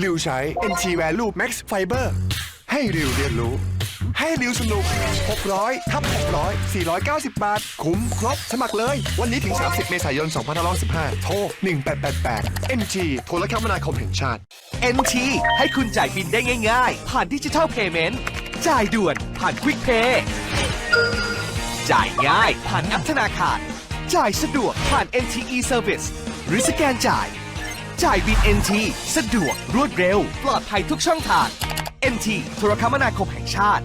ริวใช้ NT Value Max Fiber ให้ริวเรียนรู้ ให้ริวสนุก 600ทับ600 490 บาท คุ้มครบ สมัครเลย วันนี้ถึง 30 เมษายน 2515 โทร 1888 NT โทรคมนาคมแห่งชาติ NT ให้คุณจ่ายบินได้ง่าย ๆ ผ่านดิจิทัลเพย์เมนต์จ่ายด่วนผ่านควิกเพย์จ่ายง่ายผ่านแอปธนาคาร จ่ายสะดวกผ่าน NTE Service หรือสแกนจ่าย จ่ายบิน NT สะดวกรวดเร็ว ปลอดภัยทุกช่องทาง NT โทรคมนาคมแห่งชาติ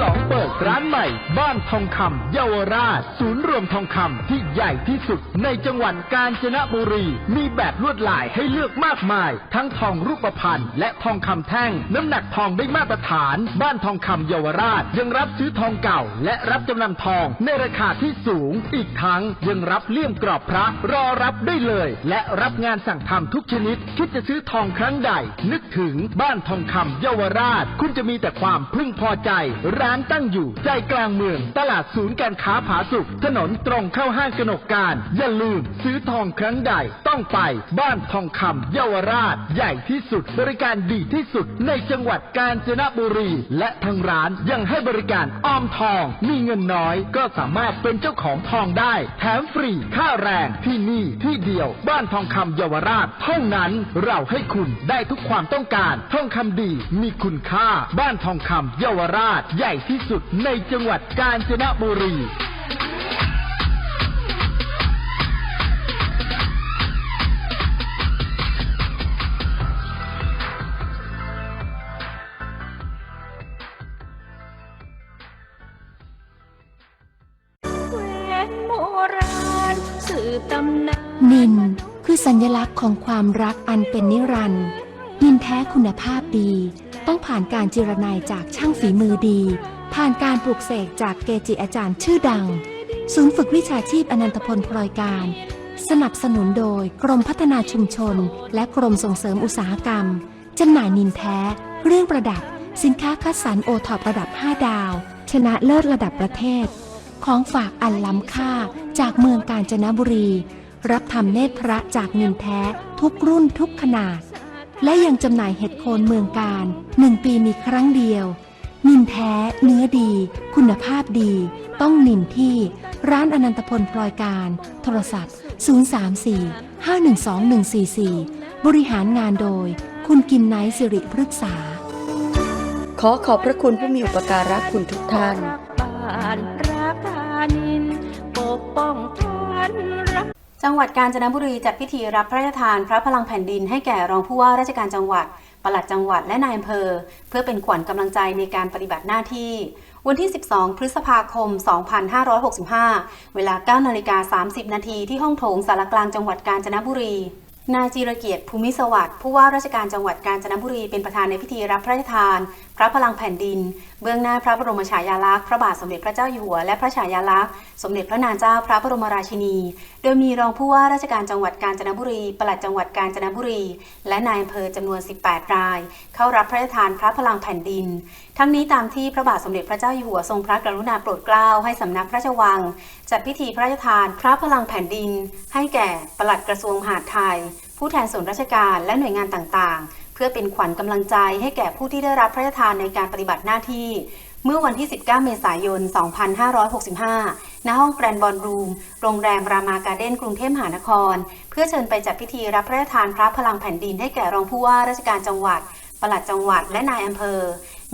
ลองเปิดร้านใหม่ บ้านทองคำเยาวราช ศูนย์รวมทองคำที่ใหญ่ที่สุดในจังหวัดกาญจนบุรี มีแบบลวดลายให้เลือกมากมาย ทั้งทองรูปพรรณและทองคำแท่ง น้ำหนักทองได้มาตรฐาน บ้านทองคำเยาวราช ยังรับซื้อทองเก่า และรับจำนำทองในราคาที่สูง อีกทั้งยังรับเลี่ยมกรอบพระรอรับได้เลย และรับงานสั่งทำทุกชนิด คิดจะซื้อทองครั้งใด นึกถึงบ้านทองคำเยาวราช คุณจะมีแต่ความพึงพอใจรร้านตั้งอยู่ใจกลางเมือง ตลาดศูนย์การค้าผาสุกถนนตรงเข้าห้างกนกการ อย่าลืมซื้อทองครั้งใดต้องไปบ้านทองคำเยาวราช ใหญ่ที่สุดบริการดีที่สุดในจังหวัดกาญจนบุรี และทางร้านยังให้บริการออมทอง มีเงินน้อยก็สามารถเป็นเจ้าของทองได้ แถมฟรีค่าแรงที่นี่ที่เดียว บ้านทองคำเยาวราชเท่านั้นเราให้คุณได้ทุกความต้องการทองคำดีมีคุณค่า บ้านทองคำเยาวราชใหญ่ที่สุดในจังหวัดกาญจนบุรีแหวนโบราณสืบตำนานนินคือสัญลักษณ์ของความรักอันเป็นนิรันดร์นินแท้คุณภาพดี ต้องผ่านการจิรนายจากช่างฝีมือดี ผ่านการปลูกเสกจากเกจิอาจารย์ชื่อดัง ศูนย์ฝึกวิชาชีพอนันตพลพลอยการ สนับสนุนโดยกรมพัฒนาชุมชน และกรมส่งเสริมอุตสาหกรรมจำหน่ายนินแท้ เรื่องประดับ สินค้าคัดสรรโอท็อประดับ 5 ดาว ชนะเลิศระดับประเทศ ของฝากอันล้ำค่าจากเมืองกาญจนบุรี รับทำเนตรพระจากนินแท้ ทุกรุ่นทุกขนาด และยังจำหน่ายเห็ดโคนเมืองการหนึ่งปีมีครั้งเดียว นินแท้เนื้อดี คุณภาพดี ต้องนินที่ร้านอนันตพลพลอยการ โทรศัพท์ 034 512 144 บริหารงานโดย คุณกิมไนท์สิริพฤกษา ขอขอบพระคุณผู้มีอุปการะคุณทุกท่านรักบ้าน จังหวัดกาญจนบุรีจัดพิธีรับพระราชทานพระพลังแผ่นดินให้แก่รองผู้ว่าราชการจังหวัด ปลัดจังหวัดและนายอำเภอ เพื่อเป็นขวัญกำลังใจในการปฏิบัติหน้าที่ วันที่ 12 พฤษภาคม 2565 เวลา 9 นาฬิกา 30 นาทีที่ห้องโถงสารกลางจังหวัดกาญจนบุรีนายจีรเกียรติภูมิสวัสดิ์ผู้ว่าราชการจังหวัดกาญจนบุรีเป็นประธานในพิธีรับพระราชทาน ระพลังแผ่นดิน เบื้องหน้าพระบรมฉายาลักษณ์พระบาทสมเด็จพระเจ้าอยู่หัวและพระฉายาลักษณ์สมเด็จพระนางเจ้าพระบรมราชินี โดยมีรองผู้ว่าราชการจังหวัดกาญจนบุรีปลัดจังหวัดกาญจนบุรี และนายอำเภอจำนวน 18 ราย เข้ารับพระราชทานพระพลังแผ่นดิน ทั้งนี้ตามที่พระบาทสมเด็จพระเจ้าอยู่หัวทรงพระกรุณาโปรดเกล้าให้สำนักพระราชวัง จัดพิธีพระราชทานพระพลังแผ่นดิน ให้แก่ปลัดกระทรวงมหาดไทย ผู้แทนส่วนราชการและหน่วยงานต่างๆ เพื่อเป็นขวัญกำลังใจให้แก่ผู้ที่ได้รับพระราชทานในการปฏิบัติหน้าที่ เมื่อวันที่ 19 เมษายน 2565 ณ ห้องแกรนด์บอลรูม โรงแรมรามาการ์เด้นกรุงเทพมหานคร เพื่อเชิญไปจัดพิธีรับพระราชทานพระพลังแผ่นดินให้แก่รองผู้ว่าราชการจังหวัดปลัดจังหวัดและนายอำเภอ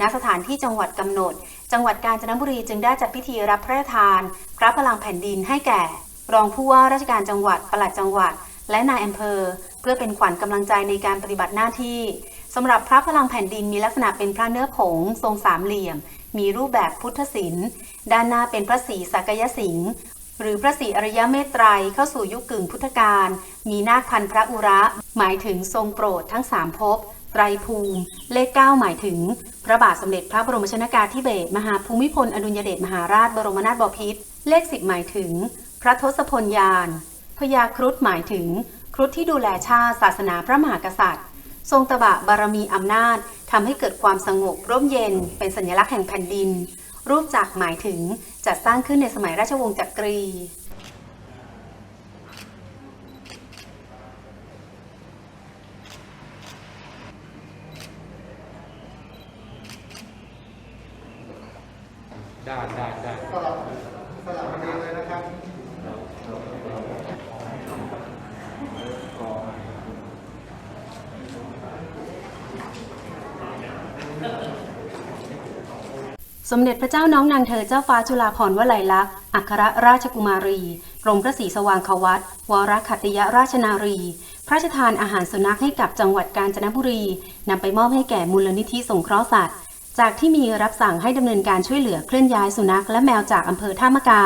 ณ สถานที่จังหวัดกำหนด จังหวัดกาญจนบุรีจึงได้จัดพิธีรับพระราชทาน พระพลังแผ่นดินให้แก่ รองผู้ว่าราชการจังหวัดปลัดจังหวัด และนายอำเภอ เพื่อเป็นขวัญกำลังใจในการปฏิบัติหน้าที่สำหรับพระพลังแผ่นดินมีลักษณะเป็นพระเนื้อผง ทรงสามเหลี่ยม มีรูปแบบพุทธศิลป์ด้านหน้าเป็นพระศรีสักยสิงห์หรือพระศรีอริยเมตไตรยเข้าสู่ยุคกึ่งพุทธกาลมีนาคพันพระอุระ หมายถึงทรงโปรดทั้งสามภพไตรภูมิ เลขเก้าหมายถึง พระบาทสมเด็จพระบรมชนากาธิเบศรมหาภูมิพลอดุลยเดชมหาราชบรมนาถบพิตรเลขสิบหมายถึง พระทศพลยาน พญาครุฑหมายถึง ครุฑที่ดูแลชาติศาสนาพระมหากษัตริย์ ทรงตบะบารมีอำนาจทำให้เกิดความสงบร่มเย็น เป็นสัญลักษณ์แห่งแผ่นดิน รูปจักรหมายถึงจัดสร้างขึ้นในสมัยราชวงศ์จักรี สมเด็จพระเจ้าน้องนางเธอเจ้าฟ้าจุฬาภรณ์วลัยลักษณ์ อัครราชกุมารี กรมพระศรีสว่างควัตวรขัตยราชนารี พระราชทานอาหารสุนัขให้กับจังหวัดกาญจนบุรี นำไปมอบให้แก่มูลนิธิสงเคราะห์สัตว์ จากที่มีรับสั่งให้ดำเนินการช่วยเหลือเคลื่อนย้ายสุนัขและแมวจากอำเภอท่ามะกา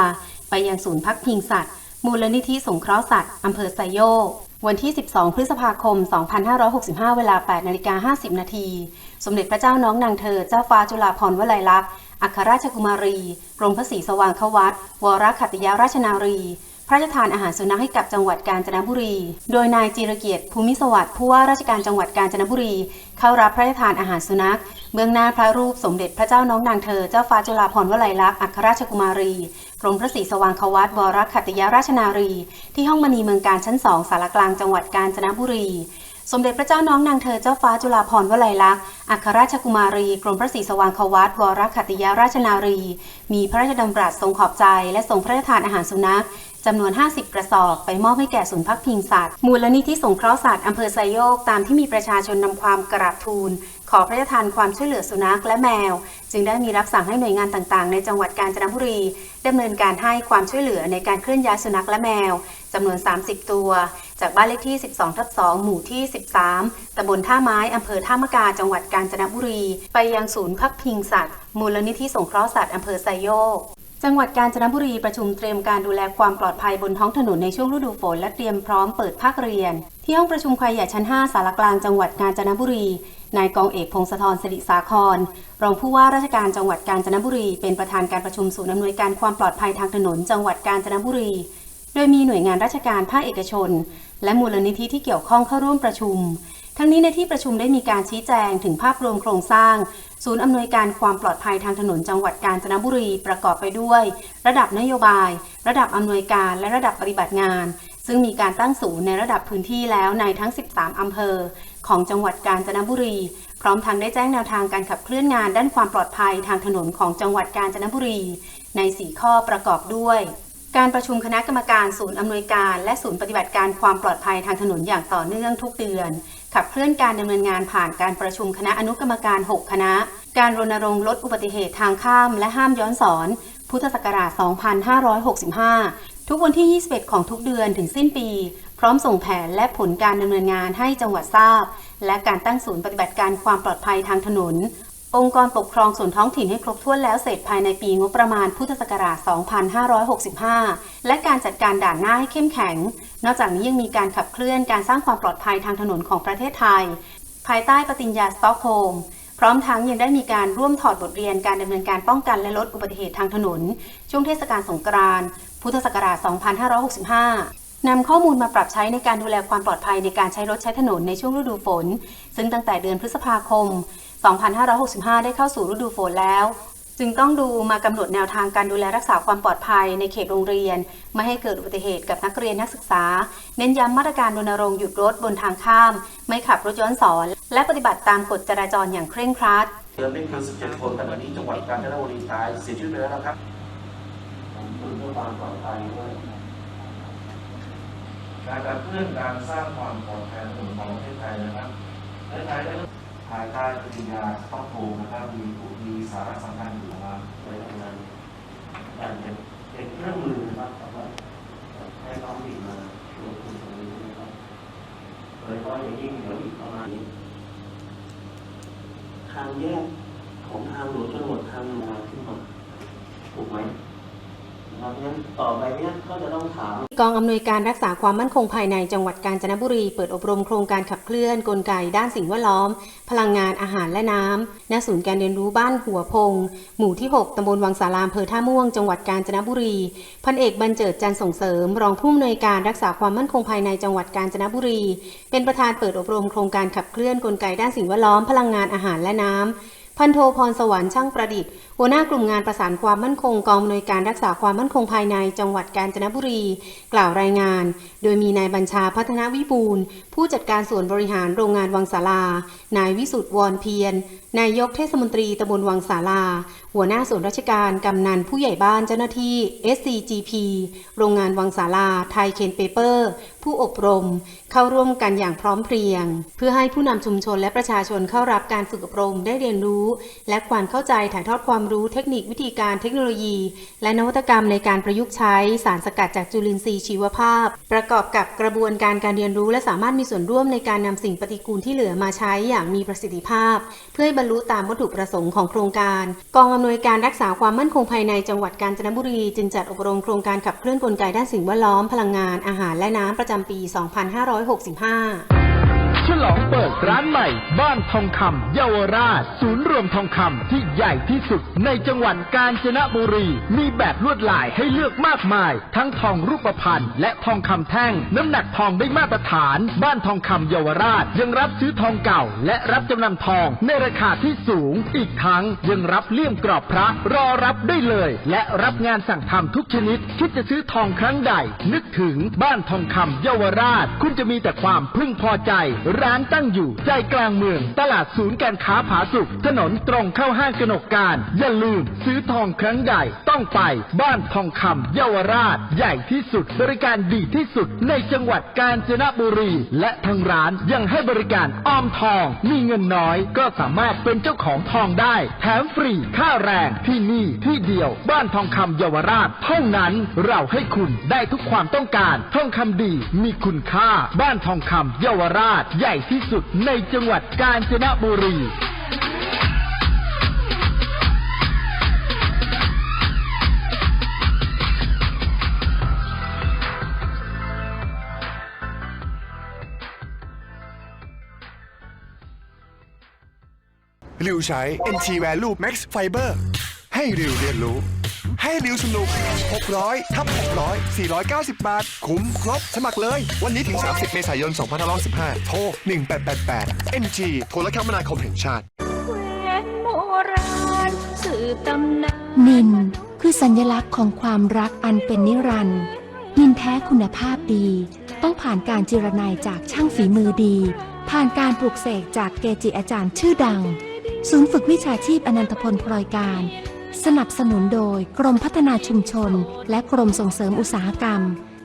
ไปยังศูนย์พักพิงสัตว์ มูลนิธิสงเคราะห์สัตว์อำเภอไซโยกวันที่ 12 พฤษภาคม 2565 เวลา 8 นาฬิกา 50 นาที สมเด็จพระเจ้าน้องนางเธอ เจ้าฟ้าจุฬาภรณ์วลัยลักษณ์ อัครราชกุมารี กรมพระศรีสว่างควัตวรขัตติยราชนารี พระราชทานอาหารสุนัขให้กับจังหวัดกาญจนบุรี โดยนายจีรเกียรติภูมิสวัสดิ์ผู้ว่าราชการจังหวัดกาญจนบุรี เข้ารับพระราชทานอาหารสุนัข เบื้องหน้าพระรูปสมเด็จพระเจ้าน้องนางเธอเจ้าฟ้าจุฬาภรณ์วลัยลักษณ์อัครราชกุมารี กรมพระศรีสว่างควัตวรขัตติยราชนารี ที่ห้องมณีเมืองการชั้นสองสารกลางจังหวัดกาญจนบุรี สมเด็จพระเจ้าน้องนางเธอเจ้าฟ้าจุฬาภรณ์วลัยลักษณ์อัครราชกุมารี กรมพระศรีสว่างควัตวรขัตติยาราชนารี มีพระราชดำรัสทรงขอบใจ และทรงพระราชทานอาหารสุนัขจำนวน 50 กระสอบ ไปมอบให้แก่ศูนย์พักพิงสัตว์ มูลนิธิสงเคราะห์สัตว์อำเภอไซโยก ตามที่มีประชาชนนำความกราบทูล ขอพระราชทานความช่วยเหลือสุนัขและแมว จึงได้มีรับสั่งให้หน่วยงานต่างๆ ในจังหวัดกาญจนบุรีดำเนินการให้ความช่วยเหลือในการเคลื่อนย้ายสุนัขและแมวจำนวน 30 ตัว จากบ้านเลขที่ 12 ทับ 2 หมู่ที่ 13 ตำบลท่าไม้ อำเภอท่ามะกา จังหวัดกาญจนบุรี ไปยังศูนย์พักพิงสัตว์ มูลนิธิสงเคราะห์สัตว์อำเภอไซโยก จังหวัดกาญจนบุรีประชุมเตรียมการดูแลความปลอดภัยบนท้องถนนในช่วงฤดูฝน และเตรียมพร้อมเปิดภาคเรียน ที่ห้องประชุมควายใหญ่ชั้น 5 สารกลางจังหวัดกาญจนบุรี นายกองเอกพงศธรสิริสาคร รองผู้ว่าราชการจังหวัดกาญจนบุรี เป็นประธานการประชุมศูนย์อำนวยการความปลอดภัยทางถนน จังหวัดกาญจนบุรี โดยมีหน่วยงานราชการภาคเอกชน และมูลนิธิที่เกี่ยวข้องเข้าร่วมประชุม ทั้งนี้ในที่ประชุมได้มีการชี้แจงถึงภาพรวมโครงสร้าง ศูนย์อำนวยการความปลอดภัยทางถนนจังหวัดกาญจนบุรีประกอบไปด้วย ระดับนโยบาย ระดับอำนวยการและระดับปฏิบัติงาน ซึ่งมีการตั้งศูนย์ในระดับพื้นที่แล้วในทั้ง 13 อำเภอ ของจังหวัดกาญจนบุรี พร้อมทั้งได้แจ้งแนวทางการขับเคลื่อนงานด้านความปลอดภัยทางถนนของจังหวัดกาญจนบุรี ใน 4 ข้อประกอบด้วย การประชุมคณะกรรมการศูนย์อำนวยการและศูนย์ปฏิบัติการความปลอดภัยทางถนนอย่างต่อเนื่องทุกเดือน ขับเคลื่อนการดำเนินงานผ่านการประชุมคณะอนุกรรมการ 6 คณะ การรณรงค์ลดอุบัติเหตุทางข้ามและห้ามย้อนสอน พุทธศักราช 2565 ทุกวันที่ 21 ของทุกเดือนถึงสิ้นปี พร้อมส่งแผนและผลการดำเนินงานให้จังหวัดทราบ และการตั้งศูนย์ปฏิบัติการความปลอดภัยทางถนน องค์กรปกครองส่วนท้องถิ่นให้ครบถ้วนแล้วเสร็จภายในปีงบประมาณพุทธศักราช 2565 และการจัดการด่านหน้าให้เข้มแข็ง นอกจากนี้ยังมีการขับเคลื่อนการสร้างความปลอดภัยทางถนนของประเทศไทย ภายใต้ปฏิญญาสตอกโฮมพร้อมทั้งยังได้มีการร่วมถอดบทเรียนการดำเนินการป้องกันและลดอุบัติเหตุทางถนน ช่วงเทศกาลสงกรานต์พุทธศักราช 2565นำข้อมูลมาปรับใช้ในการดูแลความปลอดภัยในการใช้รถใช้ถนนในช่วงฤดูฝน ซึ่งตั้งแต่เดือนพฤษภาคม 2565 ได้เข้าสู่ฤดูฝนแล้ว จึงต้องดูมากำหนดแนวทางการดูแลรักษาความปลอดภัยในเขตโรงเรียน ไม่ให้เกิดอุบัติเหตุกับนักเรียนนักศึกษา เน้นย้ำมาตรการรณรงค์หยุดรถบนทางข้าม ไม่ขับรถย้อนสอน และปฏิบัติตามกฎจราจรอย่างเคร่งครัดเดิมนี่คือ17คนแต่ตอนนี้จังหวัดกาญจนบุรีตายเสียชีวิตไปแล้วนะครับเพื่อความปลอดภัยด้วยการขับเคลื่อนการสร้างความปลอดภัยของประเทศไทยนะครับและไทยได้ ภายใต้ปฏิญญาต้องโฮล์มนะครับมีมีสาระสำคัญอยู่มาในทำงานการเป็นเป็นเครื่องมือนะครับสำหรับให้ท้องถิ่นมาลงทุนตรงนี้นะครับโดยเฉพาะอย่างยิ่งเดี๋ยวอีกประมาณนี้ทางแยกของทางหลวงชนบททางหลวงขึ้นมาถูกไหม นะครับงั้นต่อไปเนี้ยก็จะต้องถาม กองอำนวยการรักษาความมั่นคงภายในจังหวัดกาญจนบุรี เปิดอบรมโครงการขับเคลื่อนกลไกด้านสิ่งแวดล้อม พลังงานอาหารและน้ำณศูนย์การเรียนรู้บ้านหัวพง หมู่ที่ 6 ตำบลวังสารามเภอท่าม่วง จังหวัดกาญจนบุรี พันเอกบรรเจิดจันทร์ส่งเสริม รองผู้อำนวยการรักษาความมั่นคงภายในจังหวัดกาญจนบุรี เป็นประธานเปิดอบรมโครงการขับเคลื่อนกลไกด้านสิ่งแวดล้อม พลังงานอาหารและน้ำ พันโทพรสวรรค์ช่างประดิษฐ์ หัวหน้ากลุ่มงานประสานความมั่นคงกองอำนวยการรักษาความมั่นคงภายในจังหวัดกาญจนบุรี กล่าวรายงาน โดยมีนายบัญชาพัฒนาวิบูลผู้จัดการส่วนบริหารโรงงานวังสาลา นายวิสุทธ์วรเพียร นายกเทศมนตรีตำบลวังสาลา หัวหน้าส่วนราชการ กำนันผู้ใหญ่บ้านเจ้าหน้าที่ SCGP โรงงานวังสาลา ไทยเคนเปเปอร์ ผู้อบรม เข้าร่วมกันอย่างพร้อมเพรียง เพื่อให้ผู้นำชุมชนและประชาชนเข้ารับการฝึกอบรมได้เรียนรู้ และความเข้าใจถ่ายทอดความรู้เทคนิควิธีการเทคโนโลยี และนวัตกรรมในการประยุกต์ใช้สารสกัดจากจุลินทรีย์ชีวภาพ ประกอบกับกระบวนการการเรียนรู้ และสามารถมีส่วนร่วมในการนำสิ่งปฏิกูลที่เหลือมาใช้อย่างมีประสิทธิภาพ เพื่อให้รรลุตามวัตถุประสงค์ของโครงการ กองอำนวยการรักษาความมั่นคงภายในจังหวัดกาญจนบุรี จึงจัดอบรมโครงการขับเคลื่อนกลไกด้านสิ่งแวดล้อมพลังงานอาหารและน้ำประจำปี 2565 ฉลองเปิดร้านใหม่ บ้านทองคำเยาวราช ศูนย์รวมทองคำที่ใหญ่ที่สุดในจังหวัดกาญจนบุรี มีแบบลวดลายให้เลือกมากมาย ทั้งทองรูปพรรณและทองคำแท่ง น้ำหนักทองได้มาตรฐาน บ้านทองคำเยาวราช ยังรับซื้อทองเก่า และรับจำนำทองในราคาที่สูง อีกทั้งยังรับเลี่ยมกรอบพระรอรับได้เลย และรับงานสั่งทำทุกชนิดคิดจะซื้อทองครั้งใด นึกถึงบ้านทองคำเยาวราช คุณจะมีแต่ความพึงพอใจร้านตั้งอยู่ใจกลางเมือง ตลาดศูนย์การค้าผาสุกถนนตรงเข้าห้างกนกการ อย่าลืมซื้อทองครั้งใดต้องไป บ้านทองคำเยาวราช ใหญ่ที่สุดบริการดีที่สุดในจังหวัดกาญจนบุรี และทางร้านยังให้บริการออมทอง มีเงินน้อยก็สามารถเป็นเจ้าของทองได้ แถมฟรีค่าแรงที่นี่ที่เดียว บ้านทองคำเยาวราชเท่านั้นเราให้คุณได้ทุกความต้องการทองคำดีมีคุณค่า บ้านทองคำเยาวราชใหญ่ที่สุดในจังหวัดกาญจนบุรี ริวใช้ NT Value Max Fiber ให้ริวเรียนรู้ ให้ริวสนุก 600ทับ600 490 บาท คุ้มครบ สมัครเลย วันนี้ถึง 30 เมษายน 2515โทร 1888 NG โทรคมนาคมแห่งชาติแหวนโบราณสืบตำนานนินคือสัญลักษณ์ของความรักอันเป็นนิรันดร์นินแท้คุณภาพดี ต้องผ่านการจิรนายจากช่างฝีมือดี ผ่านการปลูกเสกจากเกจิอาจารย์ชื่อดัง ศูนย์ฝึกวิชาชีพอนันตพลพลอยการ สนับสนุนโดยกรมพัฒนาชุมชน และกรมส่งเสริมอุตสาหกรรม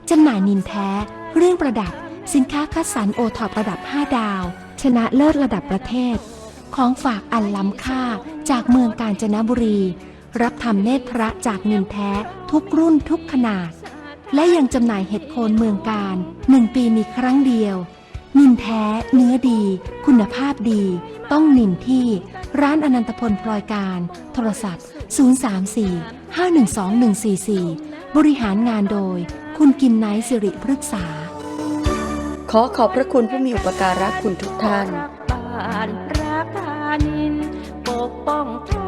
จำหน่ายนินแท้เรื่องประดับ สินค้าคัดสรรโอท็อประดับ 5 ดาว ชนะเลิศระดับประเทศ ของฝากอันล้ำค่าจากเมืองกาญจนบุรี รับทำเนตรพระจากนินแท้ ทุกรุ่นทุกขนาด และยังจำหน่ายเห็ดโคนเมืองการหนึ่งปีมีครั้งเดียว นินแท้ เนื้อดี คุณภาพดี ต้องนินที่ ร้านอนันตพลพลอยการ โทรศัพท์ 034 512 144 บริหารงานโดย คุณกิมไนท์สิริพฤกษา ขอขอบพระคุณผู้มีอุปการะคุณทุกท่าน บ้านรักธานินปกป้องท่านรัก